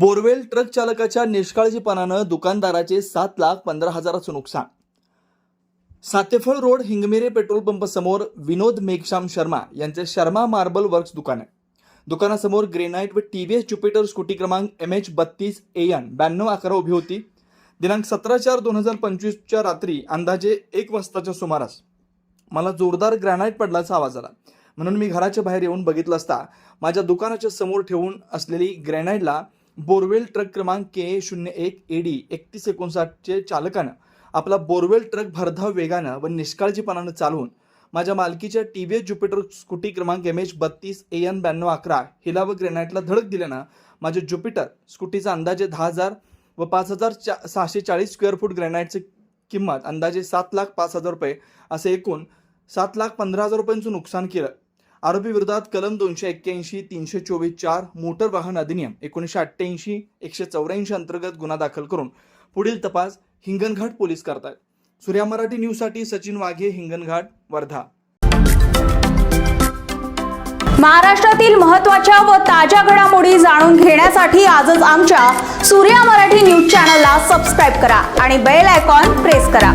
Borewell truck चालकाच्या निष्काळजीपणानं दुकानदाराचे सात लाख पंधरा हजाराचं नुकसान. Satephal road Hingmire petrol pump समोर विनोद मेघश्याम शर्मा यांचे शर्मा मार्बल वर्क्स दुकान. आहे दुकानासमोर ग्रेनाईट व टीव्हीएस ज्युपिटर स्कूटी क्रमांक एम एच बत्तीस ए एन ब्याण्णव अकरा उभी होती. दिनांक सतरा चार दोन हजार पंचवीसच्या रात्री अंदाजे एक वाजताच्या सुमारास. मला जोरदार ग्रॅनाईट पडल्याचा आवाज आला. म्हणून मी घराच्या बाहेर येऊन बघितलं असता माझ्या दुकानाच्या समोर ठेवून असलेली ग्रॅनाईटला बोरवेल ट्रक क्रमांक के शून्य एक ए डी एकतीस एकोणसाठचे चालकानं आपला बोरवेल ट्रक भरधाव वेगानं व निष्काळजीपणानं चालवून माझ्या मालकीच्या T V S Jupiter scooty क्रमांक एम एच बत्तीस ए एन ब्याण्णव अकरा हिला व ग्रेनाईटला धडक दिल्यानं माझे ज्युपिटर स्कूटीचा अंदाजे दहा हजार व पाच हजार चा सहाशे चाळीस स्क्वेअर फूट ग्रॅनाईटची किंमत अंदाजे सात लाख पाच हजार रुपये असे एकूण सात लाख पंधरा हजार रुपयांचं नुकसान केलं. आरोपी विरोधात कलम दोनशे एक्क्याऐंशी तीनशे चोवीस चार मोटर वाहन अधिनियम एकोणीसशे अठ्ठ्याऐंशी एकशे चौऱ्याऐंशी अंतर्गत गुन्हा दाखल करून पुढील तपास हिंगणघाट पोलीस करतायत. सूर्या मराठी न्यूजसाठी सचिन वाघे हिंगणघाट वर्धा. महाराष्ट्रातील महत्त्वाच्या व ताज्या घडामोडी जाणून घेण्यासाठी आजच आमच्या सूर्या मराठी न्यूज चॅनलला सबस्क्राईब करा आणि बेल आयकॉन प्रेस करा.